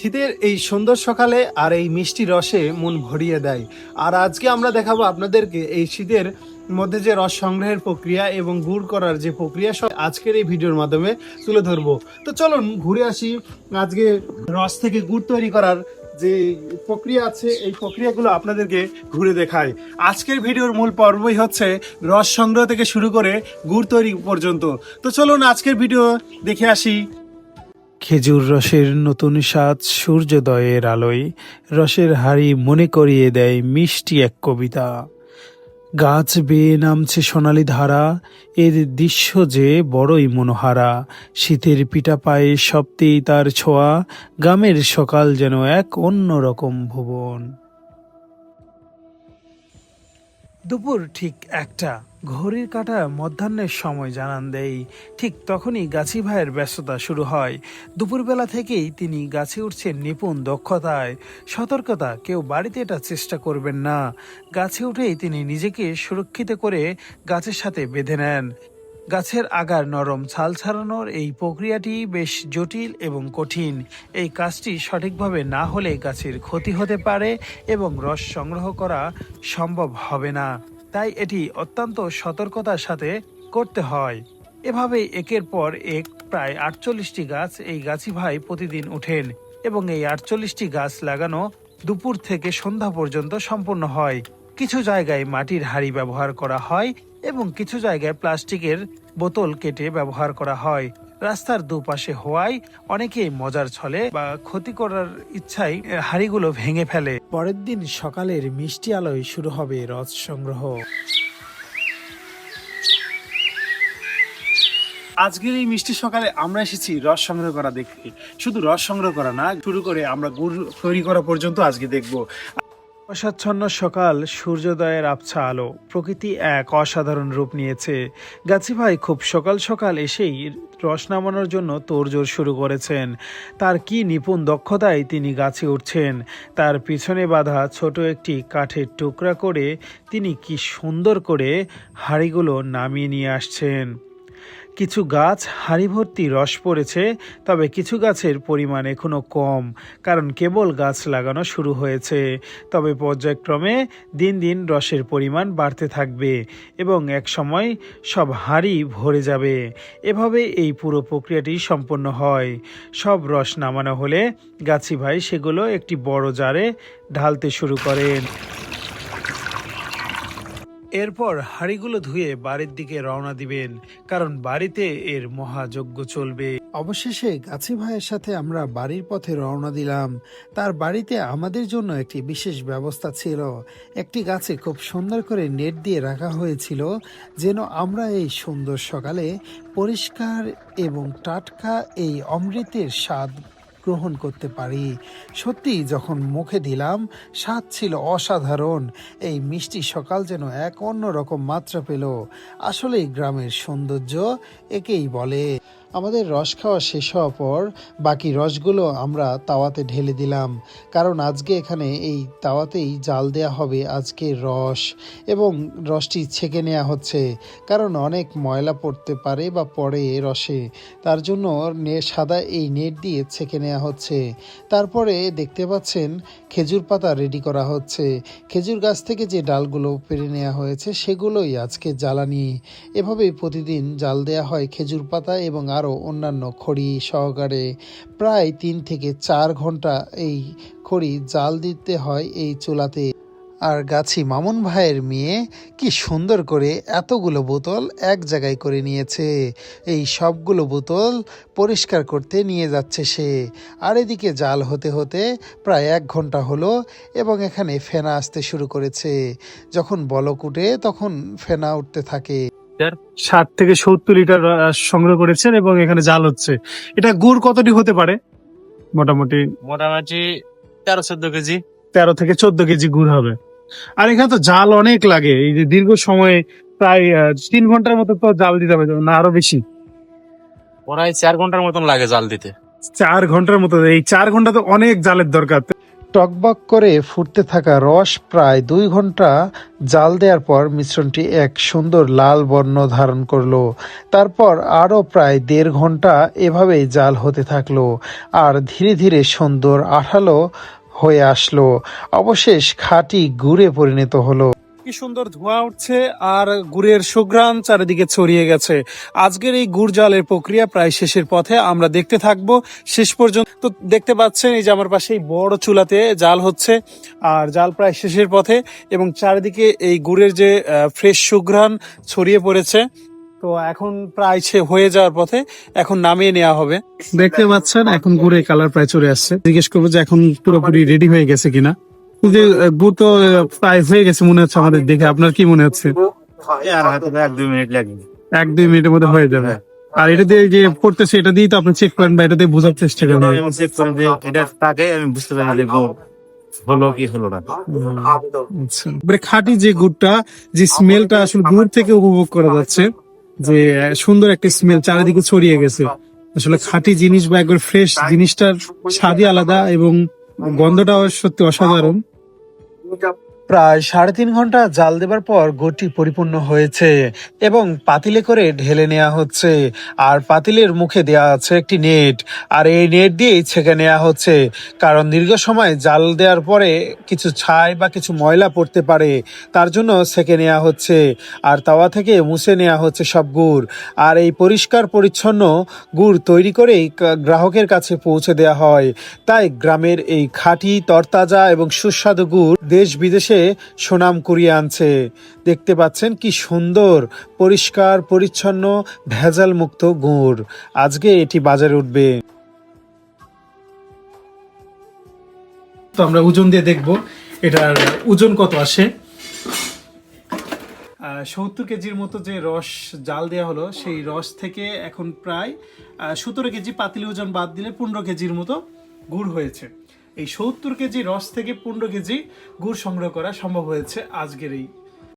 শীতের এই সুন্দর সকালে আর এই মিষ্টি রসে মন ভরিয়ে দেয়। আর আজকে আমরা দেখাবো আপনাদেরকে এই শীতের মধ্যে যে রস সংগ্রহের প্রক্রিয়া এবং গুড় করার যে প্রক্রিয়া, সব আজকের এই ভিডিওর মাধ্যমে তুলে ধরবো। তো চলুন ঘুরে আসি আজকে রস থেকে গুড় তৈরি করার যে প্রক্রিয়া আছে, এই প্রক্রিয়াগুলো আপনাদেরকে ঘুরে দেখায় আজকের ভিডিওর মূল পর্বই হচ্ছে রস সংগ্রহ থেকে শুরু করে গুড় তৈরি পর্যন্ত। তো চলুন আজকের ভিডিও দেখে আসি। খেজুর রসের নতুন স্বাদ সূর্যোদয়ের আলোয়, রসের হাড়ি মনে করিয়ে দেয় মিষ্টি এক কবিতা। গাছ বেয়ে নামছে সোনালি ধারা, এর দৃশ্য যে বড়ই মনোহারা। শীতের পিঠা পায়ে সপ্তেই তার ছোঁয়া, গ্রামের সকাল যেন এক অন্যরকম ভুবন। দুপুর ঠিক একটা। ঘড়ির কাটা মধ্যাহ্নের সময় জানান দেই, ঠিক তখনই গাছি ভাইয়ের ব্যস্ততা শুরু হয়। দুপুরবেলা থেকেই তিনি গাছে উঠছেন নিপুণ দক্ষতায়। সতর্কতা, কেউ বাড়িতে এটা চেষ্টা করবেন না। গাছে উঠেই তিনি নিজেকে সুরক্ষিত করে গাছের সাথে বেঁধে নেন। গাছের আগার নরম ছাল ছাড়ানোর এই প্রক্রিয়াটি বেশ জটিল এবং কঠিন। এই কাজটি সঠিকভাবে না হলে গাছের ক্ষতি হতে পারে এবং রস সংগ্রহ করা সম্ভব হবে না। তাই এটি অত্যন্ত সতর্কতার সাথে করতে হয়। এভাবে একের পর এক প্রায় আটচল্লিশটি গাছ এই গাছি ভাই প্রতিদিন উঠেন এবং এই আটচল্লিশটি গাছ লাগানো দুপুর থেকে সন্ধ্যা পর্যন্ত সম্পূর্ণ হয়। কিছু জায়গায় মাটির হাড়ি ব্যবহার করা হয় এবং কিছু জায়গায় প্লাস্টিকের বোতল কেটে ব্যবহার করা হয়। রাস্তার দুপাশে হওয়ায় অনেকেই মজার ছলে বা ক্ষতি করার ইচ্ছায় হাড়িগুলো ভেঙে ফেলে। পরের দিন সকালের মিষ্টি আলোয় শুরু হবে রস সংগ্রহ। আজকের এই মিষ্টি সকালে আমরা এসেছি রস সংগ্রহ করা দেখতে। শুধু রস সংগ্রহ করা না, শুরু করে আমরা গুড় তৈরি করা পর্যন্ত আজকে দেখব। অসাচ্ছন্ন সকাল, সূর্যোদয়ের আবছা আলো, প্রকৃতি এক অসাধারণ রূপ নিয়েছে। গাছি ভাই, খুব সকাল সকাল এসেই রস নামানোর জন্য তোড়জোড় শুরু করেছেন। তার কি নিপুণ দক্ষতায় তিনি গাছে উঠছেন, তার পিছনে বাঁধা ছোট একটি কাঠের টুকরা করে তিনি কি সুন্দর করে হাড়িগুলো নামিয়ে নিয়ে আসছেন। কিছু গাছ হাড়ি ভর্তি রস পড়েছে, তবে কিছু গাছের পরিমাণ এখনও কম, কারণ কেবল গাছ লাগানো শুরু হয়েছে। তবে পর্যায়ক্রমে দিন দিন রসের পরিমাণ বাড়তে থাকবে এবং এক সময় সব হাড়ি ভরে যাবে। এভাবে এই পুরো প্রক্রিয়াটি সম্পন্ন হয়। সব রস নামানো হলে গাছি ভাই সেগুলো একটি বড় জারে ঢালতে শুরু করেন। এরপর হাঁড়িগুলো ধুয়ে বাড়ির দিকে রওনা দিবেন, কারণ বাড়িতে এর মহাযজ্ঞ চলবে। অবশেষে গাছি ভাইয়ের সাথে আমরা বাড়ির পথে রওনা দিলাম। তার বাড়িতে আমাদের জন্য একটি বিশেষ ব্যবস্থা ছিল। একটি গাছে খুব সুন্দর করে নেট দিয়ে রাখা হয়েছিল, যেন আমরা এই সুন্দর সকালে পরিষ্কার এবং টাটকা এই অমৃতের স্বাদ গ্রহণ করতে পারি। সত্যি যখন মুখে দিলাম, স্বাদ ছিল অসাধারণ। এই মিষ্টি সকাল যেন এক অন্যরকম মাত্রা পেল। আসলেই গ্রামের সৌন্দর্য একেই বলে। আমাদের রস খাওয়া শেষ হওয়ার পর বাকি রসগুলো আমরা তাওয়াতে ঢেলে দিলাম। কারণ আজকে এখানে এই তাওয়াতেই জাল দেয়া হবে আজকে রস এবং রসটি ছেঁকে নেওয়া হচ্ছে। কারণ অনেক ময়লা পড়তে পারে বা পড়ে রসে। তার জন্য নে- সাদা এই নেট দিয়ে ছেঁকে নেওয়া হচ্ছে। তারপরে দেখতে পাচ্ছেন খেজুর পাতা রেডি করা হচ্ছে। খেজুর গাছ থেকে যে ডালগুলো পেরে নেওয়া হয়েছে সেগুলোই আজকে জ্বালানি। এভাবেই প্রতিদিন জাল দেওয়া হয় খেজুর পাতা এবং আরও অন্যান্য খড়ি সহকারে প্রায় তিন থেকে চার ঘণ্টা এই খড়ি জাল দিতে হয় এই চুলাতে। আর গাছি মামুন ভাইয়ের মেয়ে কি সুন্দর করে এতগুলো বোতল এক জায়গায় করে নিয়েছে। এই সবগুলো বোতল পরিষ্কার করতে নিয়ে যাচ্ছে সে। আর এদিকে জাল হতে হতে প্রায় এক ঘণ্টা হলো এবং এখানে ফেনা আসতে শুরু করেছে। যখন বলক উঠে তখন ফেনা উঠতে থাকে। ষাট থেকে সত্তর লিটার সংগ্রহ করেছেন এবং এখানে জাল হচ্ছে। এটা গুড় কতটি হতে পারে? মোটামুটি মোটামুটি তেরো চোদ্দ কেজি। তেরো থেকে চোদ্দ কেজি গুড় হবে। আর এখানে তো জাল অনেক লাগে। এই যে দীর্ঘ সময় প্রায় তিন ঘণ্টার মতো তো জাল দিতে হবে না আরও বেশি? প্রায় চার ঘণ্টার মতন লাগে জাল দিতে। চার ঘণ্টার মতো এই চার ঘণ্টা তো অনেক জালের দরকার। টকবক করে ফুটতে থাকা রস প্রায় দুই ঘণ্টা জাল দেওয়ার পর মিশ্রণটি এক সুন্দর লাল বর্ণ ধারণ করল। তারপর আরও প্রায় দেড় ঘণ্টা এভাবেই জাল হতে থাকল আর ধীরে ধীরে সুন্দর আঠালো হয়ে আসলো। অবশেষ খাঁটি গুড়ে পরিণত হলো। কি সুন্দর ধোঁয়া উঠছে আর গুড়ের সুঘ্রাণ চারিদিকে ছড়িয়ে গেছে। আজকের এই গুড় জালের প্রক্রিয়া প্রায় শেষের পথে। আমরা দেখতে থাকব শেষ পর্যন্ত। তো দেখতে পাচ্ছেন, এই যে আমার পাশে এই বড় চুলাতে জাল হচ্ছে আর জাল প্রায় শেষের পথে এবং চারিদিকে এই গুড়ের যে ফ্রেশ সুঘ্রাণ ছড়িয়ে পড়েছে। তো এখন প্রায় সে হয়ে যাওয়ার পথে এখন নামিয়ে নেওয়া হবে। দেখতে পাচ্ছেন, এখন গুড়ের কালার প্রায় চলে আসছে। জিজ্ঞেস করব যে এখন পুরোপুরি রেডি হয়ে গেছে কিনা। যে আহ, তো প্রায় হয়ে গেছে মনে হচ্ছে আমাদের দেখে। আপনার কি মনে হচ্ছে? আর এক দুই মিনিট লাগবে এক দুই মিনিটের মধ্যে হয়ে যাবে। আর এটা দিয়ে যে পড়তেছে এটা দিয়ে তো আপনি চেক করেন বা এটা দিয়ে বোঝার চেষ্টা করেন। চেক করে যে এটা তাকে আমি বুঝতে পারি যে হলো কি হলো না। আচ্ছা। খাঁটি যে গুড়টা যে স্মেলটা আসলে দূর থেকে উপভোগ করা যাচ্ছে যে সুন্দর একটা স্মেল চারিদিকে ছড়িয়ে গেছে। আসলে খাঁটি জিনিস বা একবার ফ্রেশ জিনিসটার স্বাদই আলাদা এবং গন্ধটাও সত্যি অসাধারণ। पूजा প্রায় সাড়ে তিন ঘণ্টা জাল দেবার পর গুড়টি পরিপূর্ণ হয়েছে এবং পাতিলে করে ঢেলে নেওয়া হচ্ছে। আর পাতিলের মুখে দেওয়া আছে একটি নেট। আর এই নেট দিয়েই ছেঁকে নেওয়া হচ্ছে। কারণ দীর্ঘ সময় জাল দেওয়ার পরে কিছু ছাই বা কিছু ময়লা পড়তে পারে। তার জন্য ছেঁকে নেওয়া হচ্ছে। আর তাওয়া থেকে মুছে নেওয়া হচ্ছে সব গুড়। আর এই পরিষ্কার পরিচ্ছন্ন গুড় তৈরি করেই গ্রাহকের কাছে পৌঁছে দেওয়া হয়। তাই গ্রামের এই খাঁটি, তরতাজা এবং সুস্বাদু গুড় দেশ বিদেশে সুনাম কুড়িয়ে আনছে। দেখতে পাচ্ছেন কি সুন্দর, পরিষ্কার, পরিচ্ছন্ন ভেজাল মুক্ত গুড়। আজকে এটি বাজারে উঠবে। তো আমরা ওজন দিয়ে দেখব এটার ওজন কত আসে। সত্তর কেজির মতো যে রস জাল দেওয়া হলো, সেই রস থেকে এখন প্রায় সতেরো কেজি পাতিল ওজন বাদ দিলে পনেরো কেজির মতো গুড় হয়েছে। এই সত্তর কেজি রস থেকে পনেরো কেজি গুড় সংগ্রহ করা সম্ভব হয়েছে আজকের এই